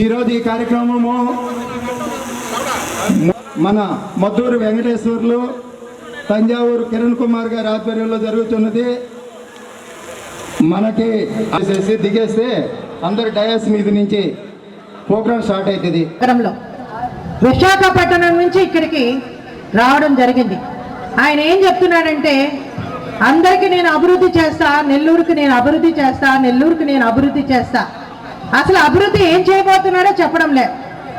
ఈరోజు ఈ కార్యక్రమము మన మద్దూరు వెంకటేశ్వర్లు తంజావూరు కిరణ్ కుమార్ గారి ఆధ్వర్యంలో జరుగుతున్నది. మనకి చేసి దిగేస్తే అందరు డయాస్ మీద నుంచి ప్రోగ్రామ్ స్టార్ట్ అవుతుంది. విశాఖపట్నం నుంచి ఇక్కడికి రావడం జరిగింది. ఆయన ఏం చెప్తున్నాడంటే అందరికీ నేను అభివృద్ధి చేస్తా నెల్లూరుకి నేను అభివృద్ధి చేస్తా నెల్లూరుకి నేను అభివృద్ధి చేస్తా. అసలు అభివృద్ధి ఏం చేయబోతున్నాడో చెప్పడం లే.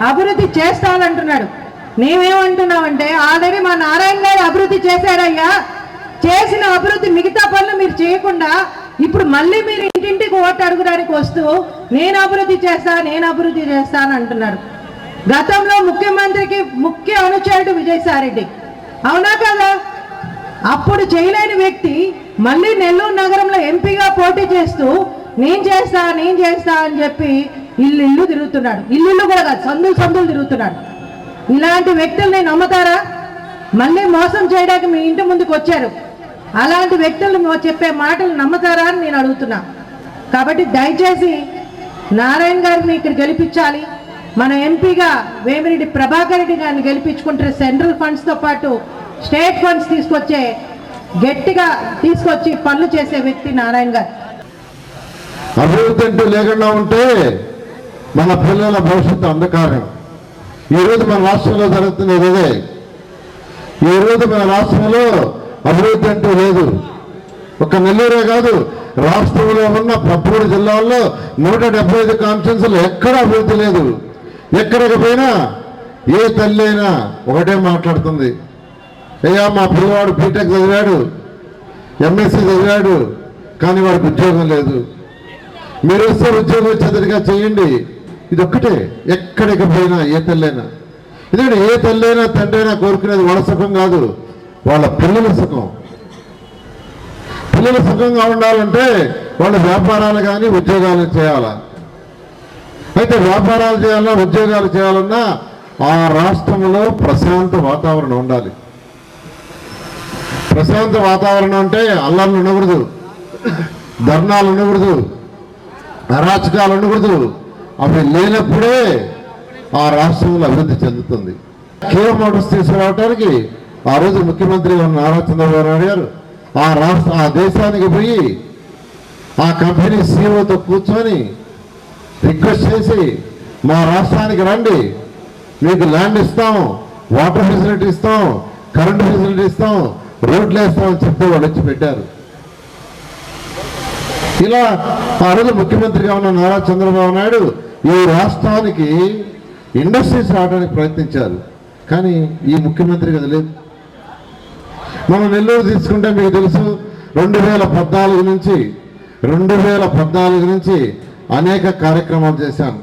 అభివృద్ధి చేస్తానంటున్నాడు. మేమేమంటున్నామంటే ఆల్రెడీ మా నారాయణ గారు అభివృద్ధి చేశారయ్యా. చేసిన అభివృద్ధి మిగతా పనులు మీరు చేయకుండా ఇప్పుడు మళ్ళీ మీరు ఇంటింటికి ఓటు అడగడానికి వస్తూ నేను అభివృద్ధి చేస్తా నేను అభివృద్ధి చేస్తాను అంటున్నాడు అంటున్నారు. గతంలో ముఖ్యమంత్రికి ముఖ్య అనుచరుడు విజయసాయిరెడ్డి. అవునా కదా? అప్పుడు చేయలేని వ్యక్తి మళ్ళీ నెల్లూరు నగరంలో ఎంపీగా పోటీ చేస్తూ నేను చేస్తా నేను చేస్తా అని చెప్పి ఇల్లు ఇల్లు తిరుగుతున్నాడు. ఇల్లు ఇల్లు కూడా కాదు సందులు సందులు తిరుగుతున్నాడు. ఇలాంటి వ్యక్తుల్ని నమ్ముతారా? మళ్ళీ మోసం చేయడానికి మీ ఇంటి ముందుకు వచ్చారు. అలాంటి వ్యక్తులు చెప్పే మాటలు నమ్ముతారా అని నేను అడుగుతున్నా. కాబట్టి దయచేసి నారాయణ గారిని ఇక్కడ గెలిపించాలి. మన ఎంపీగా వేమిరెడ్డి ప్రభాకర్ రెడ్డి గారిని గెలిపించుకుంటే సెంట్రల్ ఫండ్స్తో పాటు స్టేట్ ఫండ్స్ తీసుకొచ్చే గట్టిగా తీసుకొచ్చి పనులు చేసే వ్యక్తి నారాయణ గారు. అభివృద్ధి అంటూ లేకుండా ఉంటే మన పిల్లల భవిష్యత్తు అంధకారం. ఈరోజు మన రాష్ట్రంలో జరుగుతున్నది ఇదే. ఈరోజు మన రాష్ట్రంలో అభివృద్ధి అంటూ లేదు. ఒక నెల్లూరే కాదు రాష్ట్రంలో ఉన్న పదమూడు జిల్లాల్లో నూట డెబ్బై ఐదు కాన్స్టిట్యూన్సీలు ఎక్కడ అభివృద్ధి లేదు. ఎక్కడికి పోయినా ఏ తల్లి అయినా ఒకటే మాట్లాడుతుంది. అయ్యా మా పిల్లవాడు బీటెక్ చదివాడు ఎంఎస్సీ చదివాడు కానీ వాడికి ఉద్యోగం లేదు. మీరు వస్తే ఉద్యోగం వచ్చేదిగా చేయండి. ఇది ఒక్కటే ఎక్కడికి పోయినా ఏ తల్లైనా. ఎందుకంటే ఏ తల్లైనా తండ్రి అయినా కోరుకునేది వాళ్ళ సుఖం కాదు. వాళ్ళ పిల్లల సుఖం. పిల్లలు సుఖంగా ఉండాలంటే వాళ్ళు వ్యాపారాలు కానీ ఉద్యోగాలు చేయాలా? అయితే వ్యాపారాలు చేయాలన్నా ఉద్యోగాలు చేయాలన్నా ఆ రాష్ట్రంలో ప్రశాంత వాతావరణం ఉండాలి. ప్రశాంత వాతావరణం అంటే అల్లర్లు ఉండకూడదు. ధర్నాలు ఉండకూడదు. అరాచకాలు ఉండకూడదు అవి లేనప్పుడే ఆ రాష్ట్రంలో అభివృద్ధి చెందుతుంది. కియా మోటార్స్ తీసుకురావడానికి ఆ రోజు ముఖ్యమంత్రి ఉన్న నారా చంద్రబాబు నాయుడు గారు ఆ రాష్ట్ర ఆ దేశానికి పోయి ఆ కంపెనీ సీఈఓతో కూర్చొని రిక్వెస్ట్ చేసి మా రాష్ట్రానికి రండి మీకు ల్యాండ్ ఇస్తాం వాటర్ ఫెసిలిటీ ఇస్తాం కరెంటు ఫెసిలిటీ ఇస్తాం రోడ్లు వేస్తామని చెప్తే వాళ్ళు వచ్చి పెట్టారు. ఇలా ఆ రోజు ముఖ్యమంత్రిగా ఉన్న నారా చంద్రబాబు నాయుడు ఈ రాష్ట్రానికి ఇండస్ట్రీస్ రావడానికి ప్రయత్నించారు. కానీ ఈ ముఖ్యమంత్రి కదా లేదు. మనం నెల్లూరు తీసుకుంటే మీకు తెలుసు రెండు వేల పద్నాలుగు నుంచి రెండు వేల పద్నాలుగు నుంచి అనేక కార్యక్రమాలు చేశాను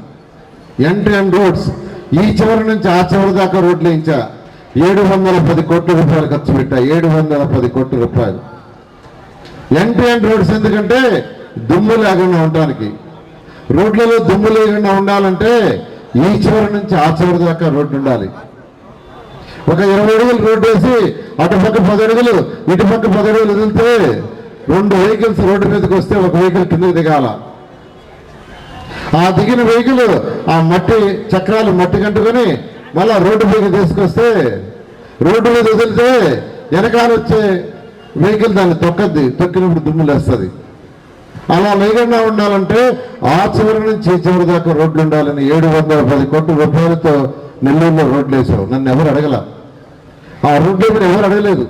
ఎండ్ అండ్ రోడ్స్ ఈ చివరి నుంచి ఆ చివరి దాకా రోడ్లు వేయించా. ఏడు వందల పది కోట్ల రూపాయలు ఖర్చు పెట్టా. ఏడు వందల పది కోట్ల రూపాయలు. ఎండ్ అండ్ రోడ్స్ ఎందుకంటే దుమ్ము లేకుండా ఉండడానికి. రోడ్లలో దుమ్ము లేకుండా ఉండాలంటే ఈ చివరి నుంచి ఆ చివరి దాకా రోడ్డు ఉండాలి. ఒక ఇరవై అడుగులు రోడ్డు వేసి అటుపక్క పది అడుగులు ఇటుపక్క పది అడుగులు వదిలితే రెండు వెహికల్స్ రోడ్డు మీదకి వస్తే ఒక వెహికల్ కిందకి దిగాల. ఆ దిగిన వెహికల్ ఆ మట్టి చక్రాలు మట్టి కంటుకొని మళ్ళా రోడ్డు మీద తీసుకొస్తే రోడ్డు మీద వదిలితే వెనకాల వచ్చే వెహికల్ దాన్ని తొక్కద్ది తొక్కినప్పుడు దుమ్ములు లేస్తుంది. అలా లేకుండా ఉండాలంటే ఆ చివరి నుంచి ఈ చివరి దాకా రోడ్లు ఉండాలని ఏడు వందల పది కోట్ల రూపాయలతో నెల్లూరులో రోడ్లు వేశారు నన్ను ఎవరు అడగల? ఆ రోడ్లు మీద ఎవరు అడగలేదు.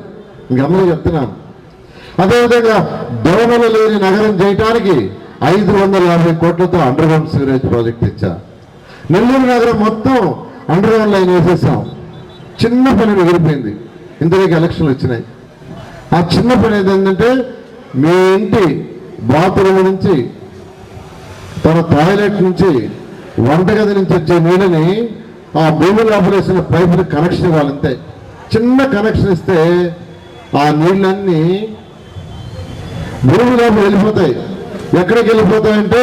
ఇంకందరూ చెప్తున్నాను. అదేవిధంగా దోమలు లేని నగరం చేయటానికి ఐదు వందల యాభై కోట్లతో అండర్ గ్రౌండ్ సీవరేజ్ ప్రాజెక్ట్ ఇచ్చా. నెల్లూరు నగరం మొత్తం అండర్ గ్రౌండ్ లైన్ వేసేసాం. చిన్న పని మిగిలిపోయింది ఇంతవరకు ఎలక్షన్లు వచ్చినాయి. ఆ చిన్న పని ఏంటంటే మీ ఇంటి బాత్రూమ్ నుంచి తన టాయిలెట్ నుంచి వంటగది నుంచి వచ్చే నీళ్ళని ఆ భూమి లోపల పైపుని కనెక్షన్ ఇవ్వాలంతే చిన్న కనెక్షన్ ఇస్తే ఆ నీళ్ళన్నీ భూమి లోపల వెళ్ళిపోతాయి. ఎక్కడికి వెళ్ళిపోతాయంటే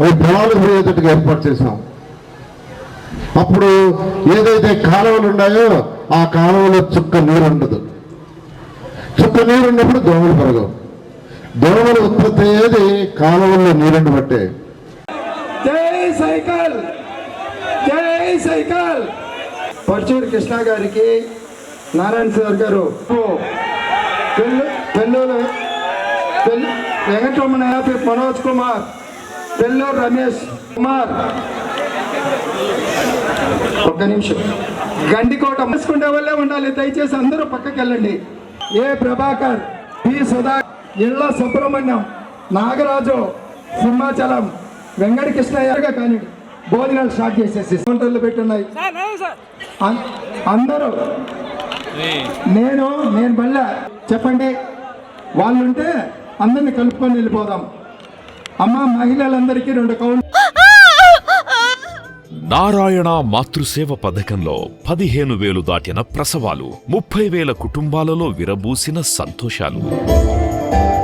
అవి పొలాలకు పోయేటట్టుగా ఏర్పాటు చేసాం అప్పుడు ఏదైతే కాలువలు ఉన్నాయో ఆ కాలువలో చుక్క నీరు ఉండదు. చుక్క నీరు ఉన్నప్పుడు దోమలు పెరగవు దోమలు ఉత్పత్తి అయ్యేది కాలువల్లో నీరుని బట్టే. జై సైకిల్! జై సైకిల్! పరచూరు కృష్ణ గారికి నారాయణ సార్ గారు పెళ్ళూరు పెళ్ళి వెంకటరమణ యాపి మనోజ్ కుమార్ పెళ్ళూరు రమేష్ కుమార్. ఒక్క నిమిషం. గండికోట మసుకుండే వాళ్ళే ఉండాలి. దయచేసి అందరూ పక్కకి వెళ్ళండి ఏ ప్రభాకర్ పి సుధాకర్ ఇళ్ళ సుబ్రహ్మణ్యం నాగరాజు సింహాచలం వెంకట కృష్ణయ్యగా కానీ భోజనాలు స్టార్ట్ చేసేసి కౌంటర్లు పెట్టున్నాయి. అం- అందరూ. నేను నేను మళ్ళా చెప్పండి. వాళ్ళు ఉంటే అందరిని కలుపుకొని వెళ్ళిపోదాం. అమ్మ మహిళలందరికీ రెండు కౌంటర్ నారాయణ మాతృసేవ పథకంలో పదిహేను వేలు దాటిన ప్రసవాలు ముప్పై వేల కుటుంబాలలో విరబూసిన సంతోషాలు.